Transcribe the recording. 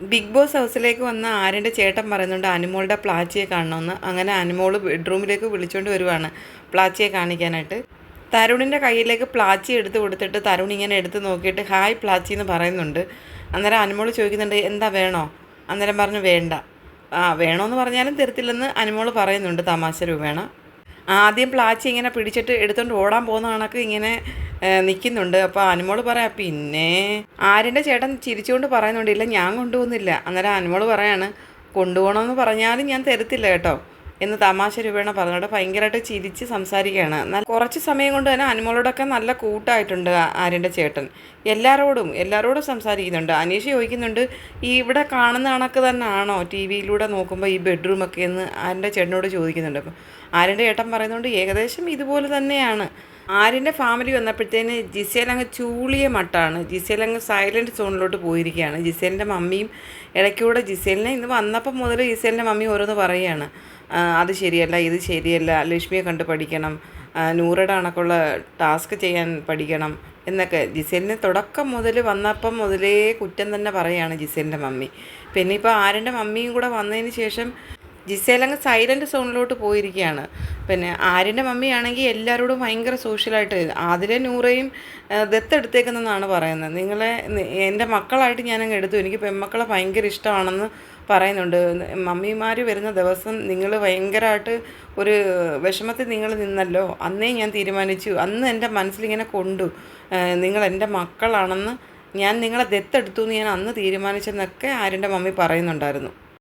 Big boss ഹൗസിലേക്ക് വന്ന ആര്യന്റെ ചേട്ടൻ പറയുന്നുണ്ട് അനുമോളുടെ പ്ലാച്ചിയെ കാണണമെന്ന്. അങ്ങനെ അനുമോൾ ബെഡ്റൂമിലേക്ക് വിളിച്ചുകൊണ്ട് വരുവാണ് പ്ലാച്ചിയെ കാണിക്കാനായിട്ട്. തരുണിന്റെ കയ്യിലേക്ക് പ്ലാച്ചി എടുത്ത് കൊടുത്തിട്ട് തരുൺ ഇങ്ങനെ എടുത്ത് നോക്കിയിട്ട് ഹായ് പ്ലാച്ചി എന്ന് പറയുന്നുണ്ട്. അന്നേരം അനുമോൾ ചോദിക്കുന്നുണ്ട് എന്താ വേണോ? അന്നേരം പറഞ്ഞു വേണ്ട. ആ വേണമെന്ന് പറഞ്ഞാലും തരത്തില്ലെന്ന് അനുമോൾ പറയുന്നുണ്ട് തമാശ രൂപേണ. ആദ്യം പ്ലാച്ചി ഇങ്ങനെ പിടിച്ചിട്ട് എടുത്തുകൊണ്ട് ഓടാൻ പോകുന്ന കണക്ക് ഇങ്ങനെ നിൽക്കുന്നുണ്ട് അപ്പോൾ അനുമോൾ പറയാം പിന്നെ ആര്യന്റെ ചേട്ടൻ ചിരിച്ചുകൊണ്ട് പറയുന്നുണ്ട് ഇല്ല ഞാൻ കൊണ്ടുപോകുന്നില്ല. അന്നേരം അനുമോൾ പറയാണ് കൊണ്ടുപോകണമെന്ന് പറഞ്ഞാലും ഞാൻ തരത്തില്ല കേട്ടോ. എന്ന് തമാശ രൂപേണ പറഞ്ഞോട്ട് ഭയങ്കരമായിട്ട് ചിരിച്ച് സംസാരിക്കുകയാണ്. എന്നാൽ കുറച്ച് സമയം കൊണ്ട് തന്നെ അനുമോളോടൊക്കെ നല്ല കൂട്ടായിട്ടുണ്ട് ആര്യന്റെ ചേട്ടൻ. എല്ലാവരോടും എല്ലാവരോടും സംസാരിക്കുന്നുണ്ട്. അനീഷ് ചോദിക്കുന്നുണ്ട് ഈ ഇവിടെ കാണുന്ന കണക്ക് തന്നെ ആണോ ടി വിയിലൂടെ നോക്കുമ്പോൾ ഈ ബെഡ്റൂമൊക്കെ? എന്ന് ആര്യന്റെ ചേട്ടനോട് ചോദിക്കുന്നുണ്ട്. അപ്പം ആര്യന്റെ ചേട്ടൻ പറയുന്നുണ്ട് ഏകദേശം ഇതുപോലെ തന്നെയാണ്. ആര്യന്റെ ഫാമിലി വന്നപ്പോഴത്തേന് ജിസേൽ അങ്ങ് ചൂളിയ മട്ടാണ്. ജിസേൽ അങ്ങ് സൈലന്റ് സോണിലോട്ട് പോയിരിക്കുകയാണ്. ജിസേലിന്റെ മമ്മിയും ഇടയ്ക്കൂടെ ജിസേലിനെ ഇന്ന് വന്നപ്പം മുതൽ ജിസേലിന്റെ മമ്മി ഓരോന്ന് പറയുകയാണ്. അത് ശരിയല്ല ഇത് ശരിയല്ല ലക്ഷ്മിയെ കണ്ട് പഠിക്കണം നൂറയുടെ കണക്കുള്ള ടാസ്ക് ചെയ്യാൻ പഠിക്കണം എന്നൊക്കെ ജിസേലിന് തുടക്കം മുതൽ വന്നപ്പം മുതലേ കുറ്റം തന്നെ പറയുകയാണ് ജിസേലിന്റെ മമ്മി. പിന്നെ ഇപ്പോൾ ആരന്റെ മമ്മിയും കൂടെ വന്നതിന് ശേഷം ജിസേൽ അങ്ങ് സൈലന്റ് സോണിലോട്ട് പോയിരിക്കുകയാണ്. പിന്നെ ആര്യന്റെ മമ്മിയാണെങ്കിൽ എല്ലാവരോടും ഭയങ്കര സോഷ്യലായിട്ട് ആതിലെ നൂറയും ദത്തെടുത്തേക്കുന്നതെന്നാണ് പറയുന്നത്. നിങ്ങളെ എന്റെ മക്കളായിട്ട് ഞാനങ്ങ് എടുത്തു. എനിക്ക് പെൺമക്കളെ ഭയങ്കര ഇഷ്ടമാണെന്ന് പറയുന്നുണ്ട്. മമ്മിമാർ വരുന്ന ദിവസം നിങ്ങൾ ഭയങ്കരമായിട്ട് ഒരു വിഷമത്തിൽ നിങ്ങൾ നിന്നല്ലോ. അന്നേ ഞാൻ തീരുമാനിച്ചു. അന്ന് എന്റെ മനസ്സിലിങ്ങനെ കൊണ്ടു. നിങ്ങൾ എന്റെ മക്കളാണെന്ന് ഞാൻ നിങ്ങളെ ദത്തെടുത്തു എന്ന് ഞാൻ അന്ന് തീരുമാനിച്ചെന്നൊക്കെ ആര്യന്റെ മമ്മി പറയുന്നുണ്ടായിരുന്നു.